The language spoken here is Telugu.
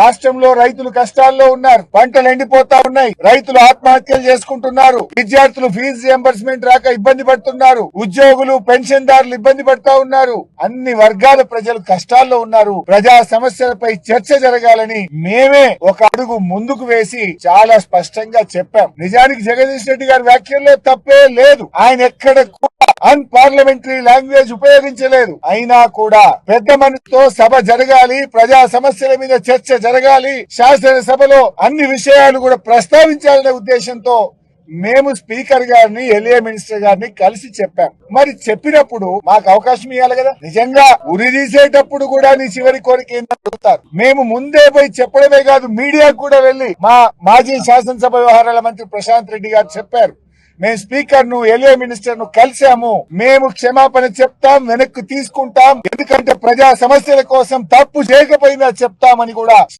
రాష్ట్రంలో రైతులు కష్టాల్లో ఉన్నారు. పంటలు ఎండిపోతా ఉన్నాయి. రైతులు ఆత్మహత్యలు చేసుకుంటున్నారు. విద్యార్థులు ఫీజు రియంబర్స్మెంట్ రాక ఇబ్బంది పడుతున్నారు. ఉద్యోగులు పెన్షన్దారులు ఇబ్బంది పడతా ఉన్నారు. అన్ని వర్గాల ప్రజలు కష్టాల్లో ఉన్నారు. ప్రజా సమస్యలపై చర్చ జరగాలని మేమే ఒక అడుగు ముందుకు వేసి చాలా స్పష్టంగా చెప్పాం. నిజానికి జగదీష్ రెడ్డి గారి వ్యాఖ్యల్లో తప్పే లేదు. ఆయన ఎక్కడ అన్ పార్లమెంటరీ లాంగ్వేజ్ ఉపయోగించలేదు. అయినా కూడా పెద్ద మనసుతో సభ జరగాలి ప్రజా సమస్యల మీద చర్చ జరగాలి శాసనసభలో అన్ని విషయాలు కూడా ప్రస్తావించాలనే ఉద్దేశంతో మేము స్పీకర్ గారిని ఎలియా మినిస్టర్ గారిని కలిసి చెప్పాం. మరి చెప్పినప్పుడు మాకు అవకాశం ఇవ్వాలి కదా? నిజంగా ఉరి తీసేటప్పుడు కూడా నీ చివరి కోరిక ఏంటని అడుగుతారు. మేము ముందే పోయి చెప్పడమే కాదు మీడియాకు కూడా వెళ్ళి మా మాజీ శాసనసభ వ్యవహారాల మంత్రి ప్రశాంత్ రెడ్డి గారు చెప్పారు. మేము స్పీకర్ను ఎలియా మినిస్టర్ను కలిసాము మేము క్షమాపణ చెప్తాం వెనక్కి తీసుకుంటాం. ఎందుకంటే ప్రజా సమస్యల కోసం తప్పు చేయకపోయినా చెప్తామని కూడా